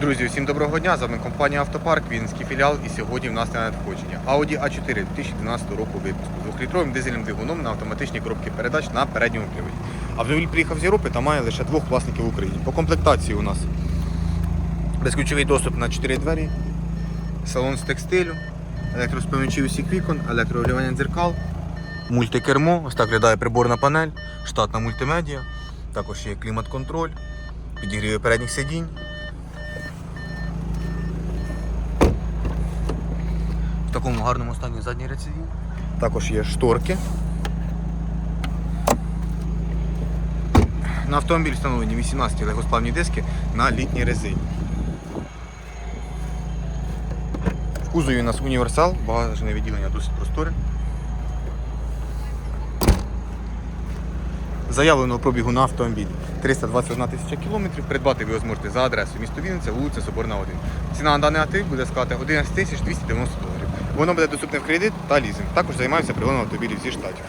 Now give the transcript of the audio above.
Друзі, всім доброго дня. З вами компанія Автопарк, Вінницький філіал. І сьогодні в нас на надходження Audi A4 2012 року випуску з двохлітровим дизельним двигуном на автоматичній коробці передач на передньому приводі. Автомобіль приїхав з Європи та має лише двох власників в Україні. По комплектації у нас безключовий доступ на 4 двері, салон з текстилю, електроспомічі усіх вікон, електрорегулювання дзеркал, мультикермо, ось так виглядає приборна панель, штатна мультимедіа, також є клімат-контроль, підігріви передніх сидінь. В такому гарному стані задній рецидів. Також є шторки. На автомобіль встановлені 18 легкосплавні диски на літній резині. В кузові у нас універсал, багажне відділення досить просторе. Заявленого пробігу на автомобілі 321 тисяча кілометрів. Придбати ви зможете за адресою місто Вінниця, вулиця Соборна 1. Ціна на даний актив буде складати 11 тисяч 290 доларів. Воно буде доступне в кредит та лізинг. Також займаюся прилоном автомобілів зі штатів.